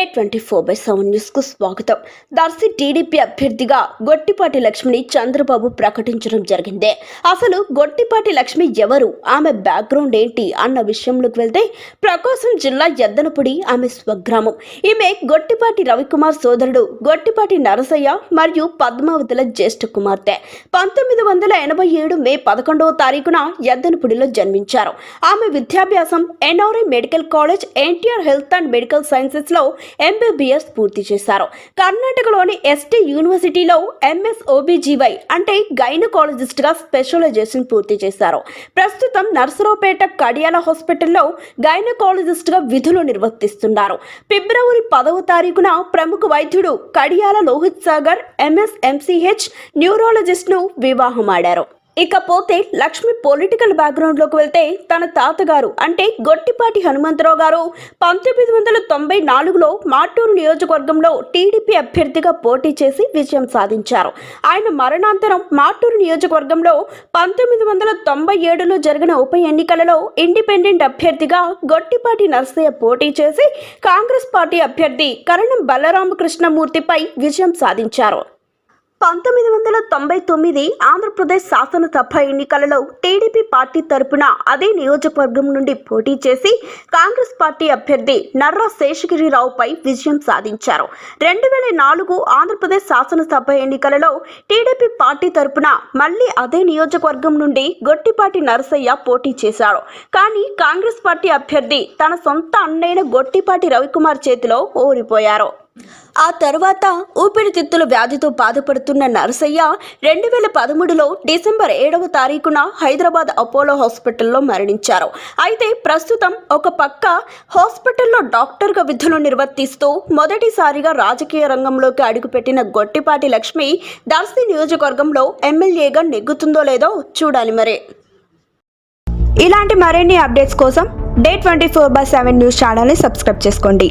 Twenty four by seven న్యూస్కు స్వాగతం. Darsi TDP అభ్యర్థిగా గొట్టిపాటి లక్ష్మిని చంద్రబాబు ప్రకటించడం జరిగింది. అసలు గొట్టిపాటి లక్ష్మి ఎవరు? ఆమె బ్యాక్గ్రౌండ్ ఏంటి? అన్న విషయంలోకి వెళ్తే ప్రకాశం జిల్లా ఎద్దనపుడి ఆమె స్వగ్రామం. ఈమె గొట్టిపాటి రవికుమార్ సోదరుడు గొట్టిపాటి నరసయ్య మరియు పద్మావతుల జ్యేష్ఠ కుమార్తె. పంతొమ్మిది వందల ఎనభై ఏడు మే పదకొండవ తారీఖున ఎద్దనపుడిలో జన్మించారు. ఆమె విద్యాభ్యాసం NRI medical college NTR health and medical సైన్సెస్లో MBBS పూర్తి చేశారు. కర్ణాటకలోని ఎస్టీ యూనివర్సిటీలో ఎంఎస్ ఓబీజీవై అంటే గైనకాలజిస్ట్గా స్పెషలైజేషన్ పూర్తి చేశారు. ప్రస్తుతం నర్సరావుపేట కడియాల హాస్పిటల్లో గైనకాలజిస్ట్గా విధులు నిర్వర్తిస్తున్నారు. ఫిబ్రవరి పదవ తారీఖున ప్రముఖ వైద్యుడు కడియాల లోహిత్ సాగర్ ఎంఎస్ ఎంసీహెచ్ న్యూరాలజిస్ట్ను వివాహమాడారు ఇకపోతే లక్ష్మి పొలిటికల్ బ్యాక్గ్రౌండ్లోకి వెళ్తే తన తాతగారు అంటే గొట్టిపాటి హనుమంతరావు గారు పంతొమ్మిది వందల తొంభై నాలుగులో మాటూరు నియోజకవర్గంలో టీడీపీ అభ్యర్థిగా పోటీ చేసి విజయం సాధించారు. ఆయన మరణాంతరం మాటూరు నియోజకవర్గంలో పంతొమ్మిది వందల తొంభై ఏడులో జరిగిన ఉప ఎన్నికలలో ఇండిపెండెంట్ అభ్యర్థిగా గొట్టిపాటి నర్సయ్య పోటీ చేసి కాంగ్రెస్ పార్టీ అభ్యర్థి కరణం బలరామకృష్ణమూర్తిపై విజయం సాధించారు. పంతొమ్మిది వందల తొంభై తొమ్మిది ఆంధ్రప్రదేశ్ శాసనసభ ఎన్నికలలో టీడీపీ పార్టీ తరపున అదే నియోజకవర్గం నుండి పోటీ చేసి కాంగ్రెస్ పార్టీ అభ్యర్థి నర్రా శేషగిరిరావుపై విజయం సాధించారు. రెండు వేల నాలుగు ఆంధ్రప్రదేశ్ శాసనసభ ఎన్నికలలో టీడీపీ పార్టీ తరపున మళ్ళీ అదే నియోజకవర్గం నుండి గొట్టిపాటి నరసయ్య పోటీ చేశారు. కానీ కాంగ్రెస్ పార్టీ అభ్యర్థి తన సొంత అన్నైన గొట్టిపాటి రవికుమార్ చేతిలో ఓడిపోయారు. ఆ తర్వాత ఊపిరితిత్తుల వ్యాధితో బాధపడుతున్న నరసయ్య రెండు వేల పదమూడులో డిసెంబర్ ఏడవ తారీఖున హైదరాబాద్ అపోలో హాస్పిటల్లో మరణించారు. అయితే ప్రస్తుతం ఒక పక్క హాస్పిటల్లో డాక్టర్గా విధులు నిర్వర్తిస్తూ మొదటిసారిగా రాజకీయ రంగంలోకి అడుగుపెట్టిన గొట్టిపాటి లక్ష్మి దర్శి నియోజకవర్గంలో ఎమ్మెల్యేగా నెగ్గుతుందో లేదో చూడాలి మరి. ఇలాంటి మరిన్ని అప్డేట్స్ కోసం day twenty four by seven news ఛానల్ని సబ్స్క్రైబ్ చేసుకోండి.